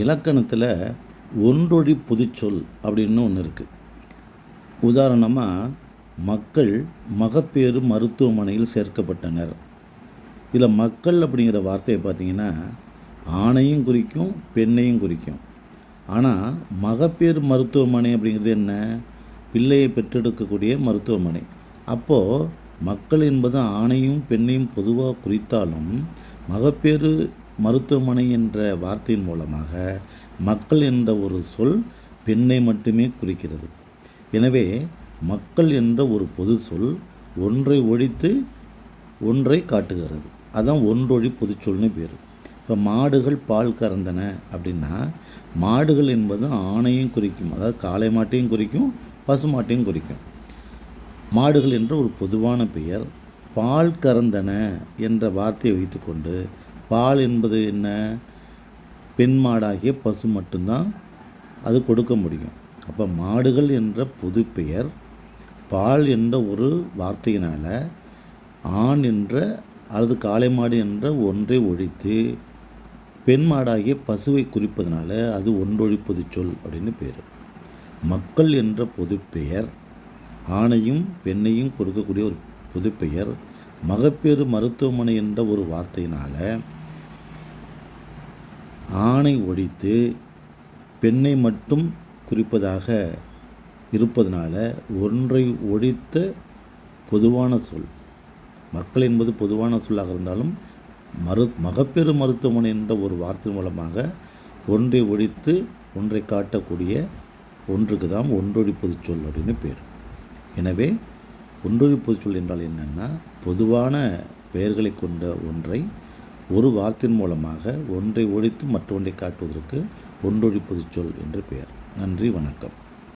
இலக்கணத்தில் ஒன்றொழி பொதுச்சொல் அப்படின்னு ஒன்று இருக்குது உதாரணமாக மக்கள் மகப்பேறு மருத்துவமனையில் சேர்க்கப்பட்டனர். இதில் மக்கள் அப்படிங்கிற வார்த்தையை பார்த்தீங்கன்னா ஆணையும் குறிக்கும் பெண்ணையும் குறிக்கும். ஆனால் மகப்பேறு மருத்துவமனை அப்படிங்கிறது என்ன? பிள்ளையை பெற்றெடுக்கக்கூடிய மருத்துவமனை. அப்போது மக்கள் என்பது ஆணையும் பெண்ணையும் பொதுவாக குறித்தாலும் மகப்பேறு மருத்துவமனை என்ற வார்த்தையின் மூலமாக மக்கள் என்ற ஒரு சொல் பெண்ணை மட்டுமே குறிக்கிறது. எனவே மக்கள் என்ற ஒரு பொது சொல் ஒன்றை ஒழித்து ஒன்றை காட்டுகிறது. அதான் ஒன்றொழி பொதுச்சொல்னு பேர். இப்போ மாடுகள் பால் கறந்தன அப்படின்னா மாடுகள் என்பது ஆணையும் குறிக்கும். அதாவது காளை மாட்டையும் குறிக்கும் பசு மாட்டையும் குறிக்கும். மாடுகள் என்ற ஒரு பொதுவான பெயர் பால் கறந்தன என்ற வார்த்தையை வைத்துக்கொண்டு பால் என்பது என்ன? பெண் மாடாகிய பசு மட்டும்தான் அது கொடுக்க முடியும். அப்போ மாடுகள் என்ற பொது பெயர் பால் என்ற ஒரு வார்த்தையினால் ஆண் என்ற அல்லது காளை மாடு என்ற ஒன்றை ஒழித்து பெண் மாடாகிய பசுவை குறிப்பதனால அது ஒன்றொழி சொல் அப்படின்னு பேர். மக்கள் என்ற பொதுப்பெயர் ஆணையும் பெண்ணையும் கொடுக்கக்கூடிய ஒரு பொதுப்பெயர் மகப்பேறு மருத்துவமனை என்ற ஒரு வார்த்தையினால் ஆணை ஒழித்து பெண்ணை மட்டும் குறிப்பதாக இருப்பதனால ஒன்றை ஒழித்த பொதுவான சொல். மக்கள் என்பது பொதுவான சொல்லாக இருந்தாலும் மரு மகப்பேறு மருத்துவமனை என்ற ஒரு வார்த்தை மூலமாக ஒன்றை ஒழித்து ஒன்றை காட்டக்கூடிய ஒன்றுக்கு தான் ஒன்றொழிப்பது பொதுச்சொல் அப்படின்னு பேர். எனவே ஒன்றுகை பொதுச்சொல் என்றால் என்னென்னா பொதுவான பெயர்களை கொண்ட ஒன்றை ஒரு வார்த்தையின் மூலமாக ஒன்றை ஒழித்து மற்றொன்றை காட்டுவதற்கு ஒன்றொழி பொதுச்சொல் என்று பெயர். நன்றி வணக்கம்.